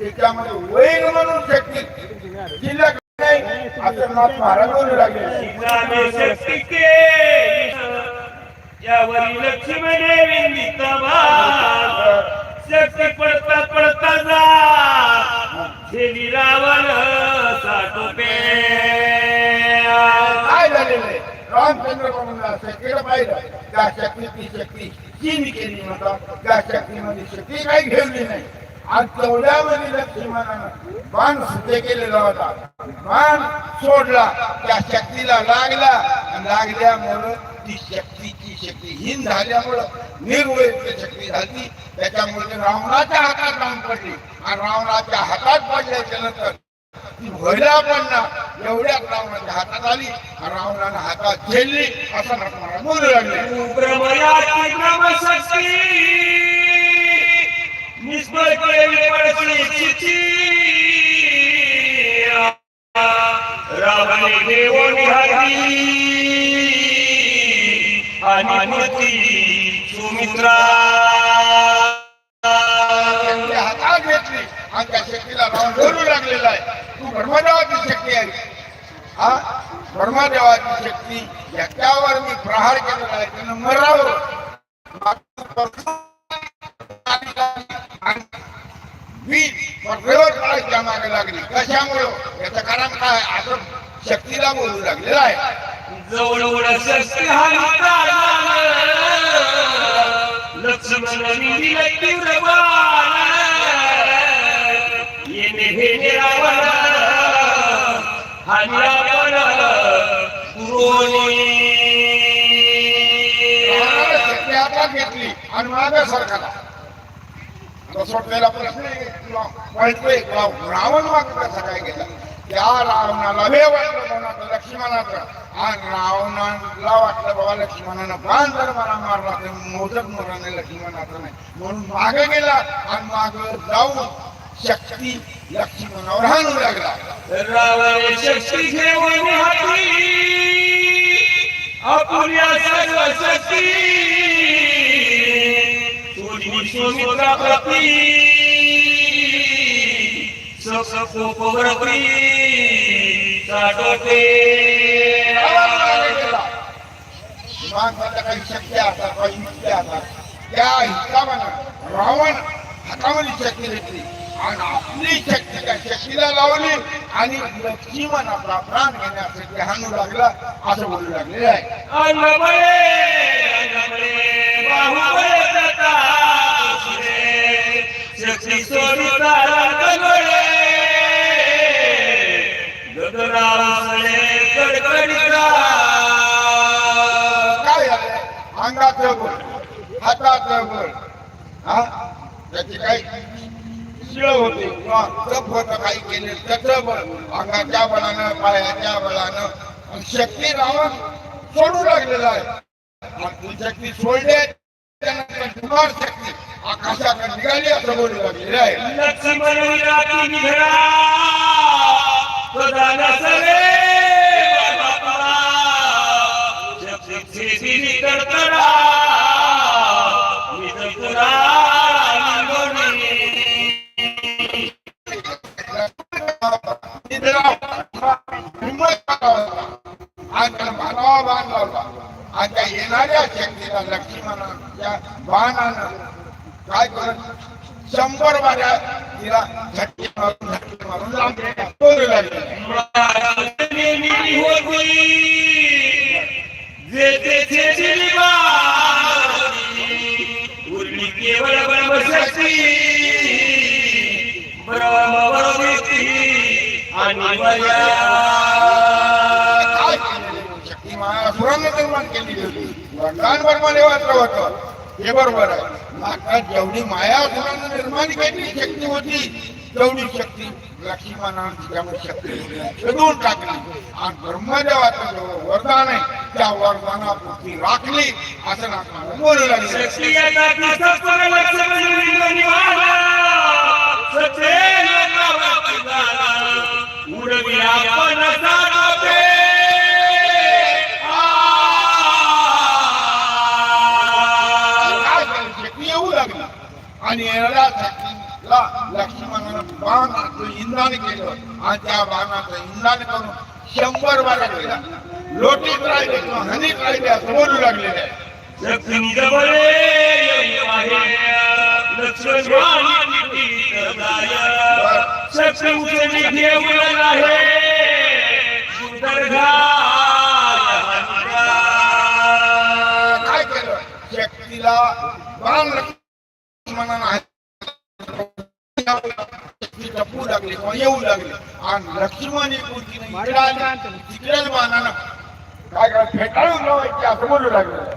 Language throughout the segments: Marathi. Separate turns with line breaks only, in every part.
त्याच्यामध्ये वैर म्हणून शक्ती जिल्हा नाही असं नाथ महाराज बोलू लागले
नामे शक्ती के यावरी लक्ष्मणे विंदित
रामचंद्र म्हणून शक्तीला पाहिलं. त्या शक्तीची शक्ती चीन केली म्हणतात त्या शक्तीमध्ये शक्ती काही घेतली नाही. आणि तेवढ्यामध्ये लक्ष्मणानं बाण सिद्ध केलेला होता. बाण सोडला त्या शक्तीला लागला. आणि लागल्यामुळं ती शक्तीची शक्ती हीन झाल्यामुळं निर्वैर शक्ती झाली. त्याच्यामुळे रावणाच्या हातात राम पडली. आणि रावणाच्या हातात पडल्याच्या नंतर ती एवढ्याच रावणाच्या हातात आली आणि रावणानं हातात झेलली. असं मला बोलू लागले.
रावणे देव निहाती आणि सुमित्रा.
हातात घेतली आणि त्या शक्तीला रावण बोलू लागलेला आहे. ब्रह्मदेवाची शक्ती आहे. हा ब्रह्मदेवाची शक्ती याच्यावर मी प्रहार केलेला आहे. त्यानं मरावं. मी पटरेवर मागे लागली. कशामुळं? याचं कारण काय असं शक्तीला बोलू लागलेलं आहे.
जवळ शक्ती लक्ष्मण
घेतली आणि मागे सरकारला तो सोडलेला प्रश्न आहे, तुला माहितोय का? रावण मागे कसा काय गेला? त्या रावणाला हे वाटलं कोणाचं लक्ष्मणाचं. आणि रावणाला वाटलं बाबा लक्ष्मणानं बाण जर मला मारला तर मोदक मोराने लक्ष्मणाचं नाही. म्हणून मागे गेला आणि माग जाऊन शक्ती लक्ष्मणावर हाणू लागला
रावण शक्ती घेऊन हाती अपुर्या सर्व शक्ती सोडली सुमित्रा प्रती सकोपवरती साठोटे
काही शक्ती असतात काही असतात त्या हिसाबानं रावण हातामध्ये शक्ती घेतली आणि आपली शक्ती त्या शक्तीला लावली आणि लक्ष्मण आपला प्राण घेण्यासाठी हाणू लागला असं बोलू
कडकडीचा.
काय झालं अंगाचं बळ हाताचं बळ हा? त्याची काही शिळ होते. किंवा तप होतं काही केले. त्याचं बळ अंगाच्या बळानं पायाच्या बळानं. शक्ती रावण सोडू लागलेला आहे. आणि शक्ती सोडले त्यानंतर कुमार शक्ती. आकाशाकडे निघाली असं बोलू लागलेले आहे.
लक्ष्मण विराटी निघडा सदा नसले बाबा
आणि मानवा बाण लावला आणि त्या येणाऱ्या शक्तीला लक्ष्मणाच्या बाणानं काय करत शंभर बाऱ्या तिला झटके मारून झटके मारून तोडू लागले
केवळ ब्रह्मशक्ती
शक्ती महासुरांनी निर्माण केली होती वरदान वाचलं होतं हे बरोबर आहे. मात्र जेवढी मायासुरानं निर्माण केली शक्ती होती तेवढी शक्ती लक्ष्मणानं तिच्यामध्ये शक्ती शोधून टाकली आणि ब्रह्मदेवाचं जे वरदान आहे त्या वरदानापुरती राखली असं नागमाला बोलू लागले आणि लक्ष्मणानं बाण इंधन केलं. आणि त्या बाणाचं इंधन करून शंभर बारा केला लोटीत राहिले हनीत राहिले असं बोलू लागलेले आहे
शक्तीचे आहे.
काय केलं? शक्तीला बाण लक्ष्मणानं टपू किंवा येऊ लागले. आणि लक्ष्मण तिकडेच काय काय फेटाळून लावायची असं बोलू लागलं.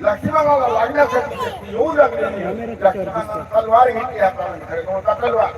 गुप्त
चालू
होते.
ठेवता येते नाही तर अडकून ठेवू.
विश्वामाला लक्ष्मणाला लागण्यासाठी शक्ती येऊ लागली लक्ष्मणानं तलवार घेतली हातामध्ये खरं तलवार